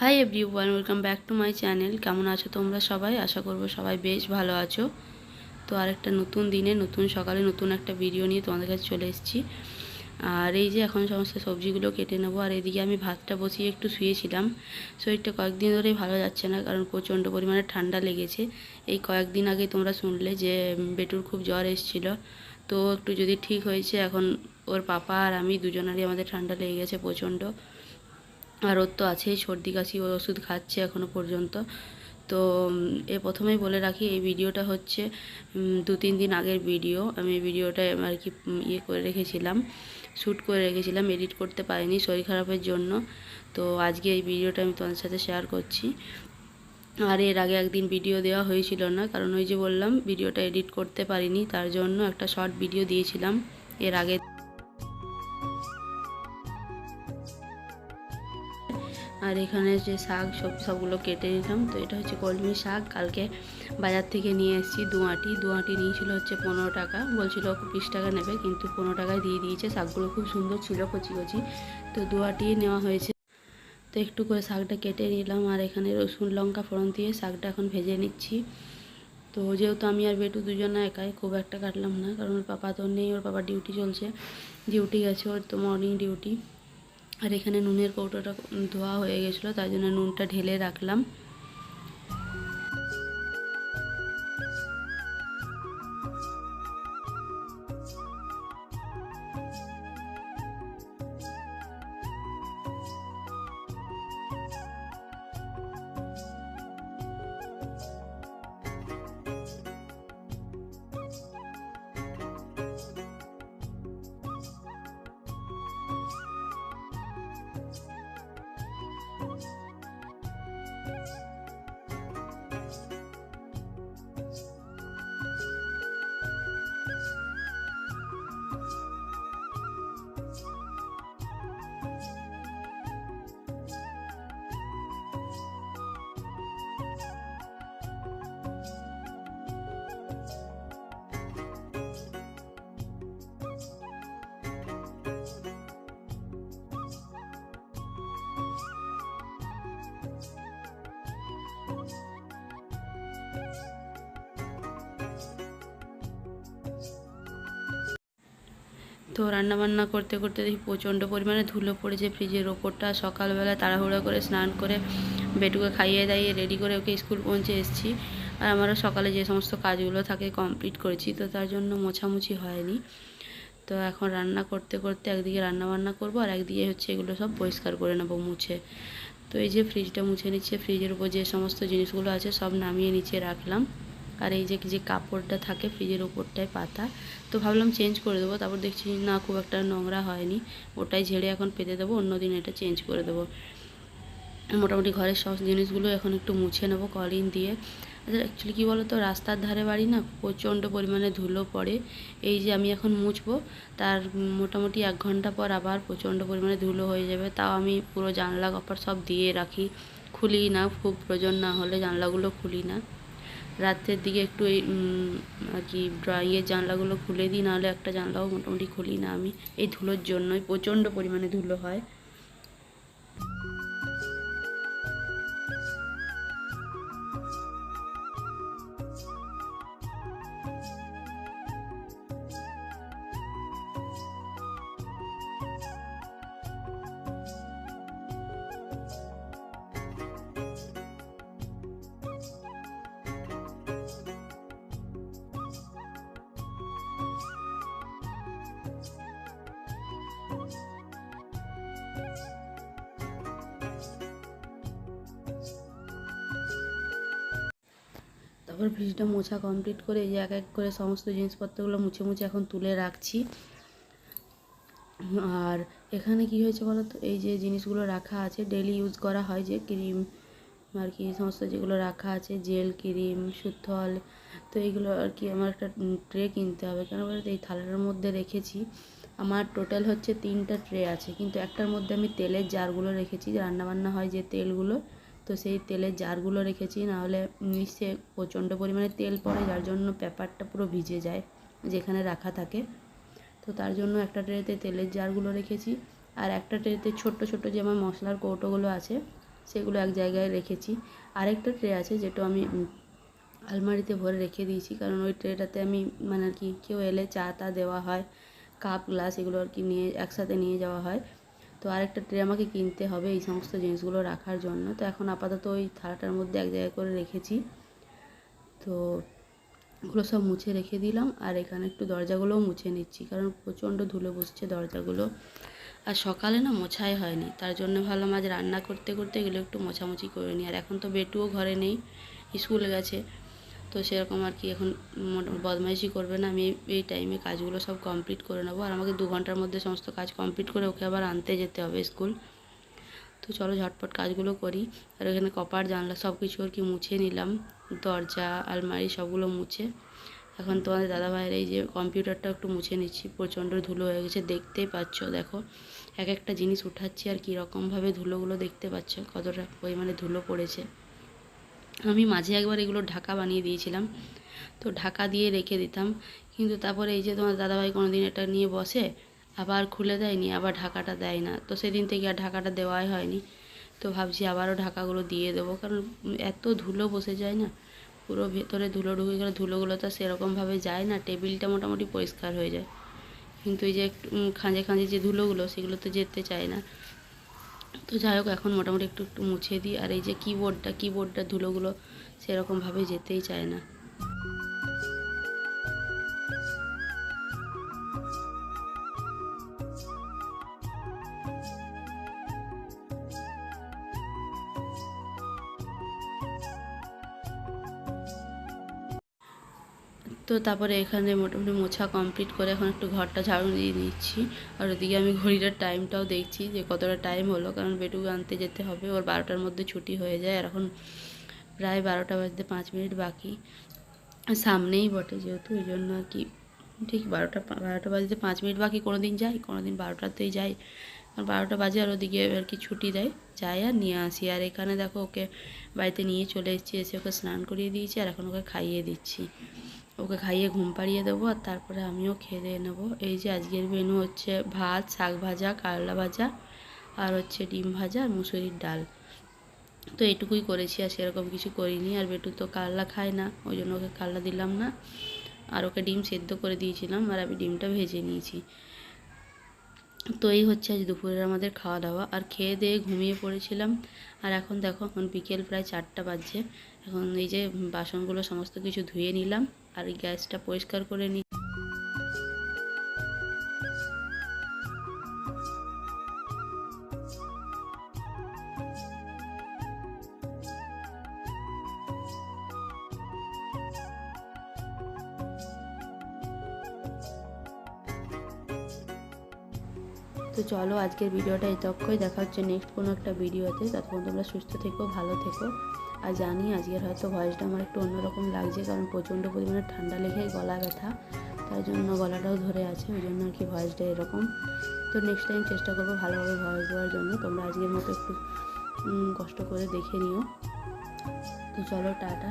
Hi everyone welcome back to my channel কেমন আছো তোমরা সবাই? আশা করব সবাই বেশ ভালো আছো। তো আর একটা নতুন দিনে, নতুন সকালে, নতুন একটা ভিডিও নিয়ে তোমাদের কাছে চলে এসেছি। আর এই যে এখন সমস্ত সবজিগুলো কেটে নেব, আর এদিকে আমি ভাতটা বসিয়ে একটু শুয়েছিলাম। শরীরটা কয়েকদিন ধরেই ভালো যাচ্ছে না, কারণ প্রচণ্ড পরিমাণে ঠান্ডা লেগেছে। এই কয়েকদিন আগে তোমরা শুনলে যে বেটুর খুব জ্বর এসেছিল। তো একটু যদি ঠিক হয়েছে, এখন ওর পাপা আর আমি দুজনারই আমাদের ঠান্ডা লেগে গেছে প্রচণ্ড। আর ওর তো আছেই সর্দি কাশি ওর ওষুধ খাচ্ছে এখনও পর্যন্ত। তো এ প্রথমেই বলে রাখি, এই ভিডিওটা হচ্ছে দু তিন দিন আগের ভিডিও। আমি এই ভিডিওটা আর কি ইয়ে করে রেখেছিলাম, শ্যুট করে রেখেছিলাম, এডিট করতে পারিনি শরীর খারাপের জন্য। তো আজকে এই ভিডিওটা আমি তোমাদের সাথে শেয়ার করছি। আর এর আগে একদিন ভিডিও দেওয়া হয়েছিল না, কারণ ওই যে বললাম, ভিডিওটা এডিট করতে পারিনি, তার জন্য একটা শর্ট ভিডিও দিয়েছিলাম, এর আগে। এখানে যে শাক সব সবগুলো কেটে নিলাম। তো এটা হচ্ছে কলমি শাক। কালকে বাজার থেকে নিয়ে এসেছি দুয়াটি দুয়াটি নিয়েছিল হচ্ছে পনেরো টাকা। বলছিল বিশ টাকা নেবে, কিন্তু পনেরো টাকায় দিয়ে দিয়েছে। শাকগুলো খুব সুন্দর ছিল, কচি কচি। তো দুয়াটি নেওয়া হয়েছে। তো একটু করে শাকটা কেটে নিলাম। আর এখানে রসুন, লঙ্কা ফোড়ন দিয়ে শাকটা এখন ভেজে নিচ্ছি। তো যেহেতু আমি আর বেটু দুজনে একাই, খুব একটা কাটলাম না। কারণ ওর পাপা তো নেই, ওর পাপা ডিউটি চলছে। ডিউটি গেছে ওর, তো মর্নিং ডিউটি আর এখানে নুনের কৌটোটা ধোয়া হয়ে গেছিল তাই জন্য নুনটা ঢেলে রাখলাম। তো রান্না বান্না করতে করতে দেখি প্রচণ্ড পরিমাণে ধুলো পড়েছে ফ্রিজের ওপরটা। সকালবেলা তাড়াহুড়ো করে স্নান করে বেটুকে খাইয়ে দাইয়ে রেডি করে ওকে স্কুল পৌঁছে এসেছি। আর আমারও সকালে যে সমস্ত কাজগুলো থাকে কমপ্লিট করেছি, তো তার জন্য মোছামুছি হয়নি। তো এখন রান্না করতে করতে একদিকে রান্না বান্না করব আর একদিকে হচ্ছে এগুলো সব পরিষ্কার করে নেব মুছে। তো এই যে ফ্রিজটা মুছে নিচ্ছে ফ্রিজের উপর যে সমস্ত জিনিসগুলো আছে সব নামিয়ে নিচে রাখলাম। আর এই যে যে কাপড়টা থাকে ফ্রিজের ওপরটায় পাতা, তো ভাবলাম চেঞ্জ করে দেবো, তারপর দেখছি না, খুব একটা নোংরা হয়নি, ওটাই ঝেড়ে এখন পেতে দেবো অন্য দিন এটা চেঞ্জ করে দেবো। মোটামুটি ঘরের সব জিনিসগুলো এখন একটু মুছে নেব কলিন দিয়ে। আচ্ছা অ্যাকচুয়ালি কী বলো তো রাস্তার ধারে বাড়ি না প্রচণ্ড পরিমাণে ধুলো পড়ে, এই যে আমি এখন মুছবো, তার মোটামুটি এক ঘণ্টা পর আবার প্রচণ্ড পরিমাণে ধুলো হয়ে যাবে, তাও আমি পুরো জানলা কপার সব দিয়ে রাখি, খুলি না, খুব প্রয়োজন না হলে জানলাগুলো খুলি না। রাত্রের দিকে একটু এই আর কি ড্রয়িংয়ের জানলাগুলো খুলে দিই, নাহলে একটা জানলাও মোটামুটি খুলি না আমি। এই ধুলোর জন্যই প্রচণ্ড পরিমাণে ধুলো হয়। তারপর ফ্রিজটা মোছা কমপ্লিট করে এই যে এক এক করে সমস্ত জিনিসপত্রগুলো মুছে মুছে এখন তুলে রাখছি। আর এখানে কি হয়েছে বলো তো এই যে জিনিসগুলো রাখা আছে ডেলি ইউজ করা হয় যে ক্রিম আর কি, সমস্ত যেগুলো রাখা আছে জেল ক্রিম সুথল, তো এইগুলো আর কি আমার একটা ট্রে কিনতে হবে। কেন বলো তো এই থালাটার মধ্যে রেখেছি। আমার টোটাল হচ্ছে তিনটা ট্রে আছে। কিন্তু একটার মধ্যে আমি তেলের জারগুলো রেখেছি। রান্নাবান্না হয় যে তেলগুলো তো সেই তেলের জারগুলো রেখেছি, নাহলে নিচে প্রচণ্ড পরিমাণে তেল পড়ে, যার জন্য পেপারটা পুরো ভিজে যায় যেখানে রাখা থাকে। তো তার জন্য একটা ট্রেতে তেলের জারগুলো রেখেছি, আর একটা ট্রেতে ছোট্ট ছোট্ট যে আমার মশলার কৌটোগুলো আছে, সেগুলো এক জায়গায় রেখেছি। আরেকটা ট্রে আছে যেটা আমি আলমারিতে ভরে রেখে দিয়েছি, কারণ ওই ট্রেটাতে আমি মানে আর কি কেউ এলে চা তা দেওয়া হয়, কাপ, গ্লাস এগুলো আর কি নিয়ে একসাথে নিয়ে যাওয়া হয়। তো আরেকটা ট্রে আমাকে কিনতে হবে এই সমস্ত জিনিসগুলো রাখার জন্য। তো এখন আপাতত ওই থালাটার মধ্যে এক জায়গায় করে রেখেছি। তো ওগুলো সব মুছে রেখে দিলাম আর এখানে একটু দরজাগুলোও মুছে নিচ্ছি কারণ প্রচণ্ড ধুলো বসছে দরজাগুলো। আর সকালে না মোছাই হয়নি, তার জন্য ভাবলাম আজ রান্না করতে করতে এগুলো একটু মোছামুছি করে নিই। আর এখন তো বেটুও ঘরে নেই, স্কুলে গেছে। তো সেরকম আর কি এখন বদমাইশি করবে না। আমি এই- এই টাইমে কাজগুলো সব কমপ্লিট করে নেব। আর আমাকে দু ঘণ্টার মধ্যে সমস্ত কাজ কমপ্লিট করে ওকে আবার আনতে যেতে হবে স্কুল তো চলো ঝটপট কাজগুলো করি। আর এখানে কপার জানলা সব কিছু আর কি মুছে নিলাম। দরজা, আলমারি সবগুলো মুছে। এখন তোমাদের দাদাভাইয়ের এই যে কম্পিউটারটা একটু মুছে নিচ্ছি। প্রচণ্ড ধুলো হয়ে গেছে, দেখতেই পাচ্ছ, দেখো। এক একটা জিনিস উঠাচ্ছি আর কীরকমভাবে ধুলোগুলো দেখতে পাচ্ছ, কতটা পরিমাণে ধুলো পড়েছে। আমি মাঝে একবার এগুলো ঢাকা বানিয়ে দিয়েছিলাম। তো ঢাকা দিয়ে রেখে দিতাম। কিন্তু তারপরে এই যে তোমার দাদাভাই কোনো দিন এটা নিয়ে বসে, আবার খুলে দেয়নি, আবার ঢাকাটা দেয় না। তো সেদিন থেকে আর ঢাকাটা দেওয়াই হয়নি। তো ভাবছি আবারও ঢাকাগুলো দিয়ে দেবো। কারণ এত ধুলো বসে যায় না। পুরো ভেতরে ধুলো ঢুকে গেলে ধুলোগুলো তো সেরকমভাবে যায় না। টেবিলটা মোটামুটি পরিষ্কার হয়ে যায়। কিন্তু এই যে খাঁজে খাঁজে যে ধুলোগুলো সেগুলো তো যেতে চায় না। তো যাই হোক, এখন মোটামুটি একটু একটু মুছে দিই। আর এই যে কিবোর্ডটা কিবোর্ডটা ধুলোগুলো সেরকমভাবে যেতেই চায় না। তো তারপরে এখানে মোটামুটি মোছা কমপ্লিট করে এখন একটু ঘরটা ঝাড়ু দিয়ে নিচ্ছি। আর ওদিকে আমি ঘড়িটার টাইমটাও দেখছি যে কতটা টাইম হলো, কারণ বেটুকে আনতে যেতে হবে। ওর বারোটার মধ্যে ছুটি হয়ে যায়, আর এখন প্রায় বারোটা বাজতে পাঁচ মিনিট বাকি। সামনেই বটে যেহেতু, ওই জন্য আর কি। ঠিক বারোটা বারোটা বাজতে পাঁচ মিনিট বাকি কোনো দিন যাই কোনো দিন বারোটাতেই যাই। আর বারোটা বাজে আর ওদিকে আর কি ছুটি দেয়, যাই আর নিয়ে আসি। আর এখানে দেখো ওকে বাড়িতে নিয়ে চলে এসেছি, এসে ওকে স্নান করিয়ে দিয়েছি, আর এখন ওকে খাইয়ে দিচ্ছি। ওকে খাইয়ে ঘুম পাড়িয়ে দেবো আর তারপরে আমিও খেয়ে দিয়ে নেব। এই যে আজকের মেনু হচ্ছে ভাত, শাক ভাজা, কারলা ভাজা আর হচ্ছে ডিম ভাজা আর মুসুরির ডাল। তো এইটুকুই করেছি আর সেরকম কিছু করিনি। আর বেটু তো কারলা খায় না, ওই জন্য ওকে কারলা দিলাম না। আর ওকে ডিম সেদ্ধ করে দিয়েছিলাম আর আমি ডিমটা ভেজে নিয়েছি। তো এই হচ্ছে আজ দুপুরের আমাদের খাওয়া দাওয়া আর খেয়ে দিয়ে ঘুমিয়ে পড়েছিলাম। আর এখন দেখো, এখন বিকেল প্রায় চারটা বাজছে। এখন এই যে বাসনগুলো সমস্ত কিছু ধুয়ে নিলাম। আর এই গ্যাসটা পরিষ্কার করে নি তো চলো আজকের ভিডিওটা এই তক্ষই। দেখা হচ্ছে নেক্সট কোনো একটা ভিডিওতে। ততক্ষণ তোমরা সুস্থ থেকো, ভালো থেকো। আর জানি আজকের হয়তো ভয়েসটা আমার একটু অন্যরকম লাগছে, কারণ প্রচণ্ড পরিমাণে ঠান্ডা লেগে গলা ব্যথা। তার জন্য গলাটাও ধরে আছে, ওই জন্য আর কি ভয়েসটা এরকম। তো নেক্সট টাইম চেষ্টা করব ভালোভাবে ভয়েস দেওয়ার জন্য। তোমরা আজকের মতো একটু কষ্ট করে দেখে নিও। তো চলো, টাটা।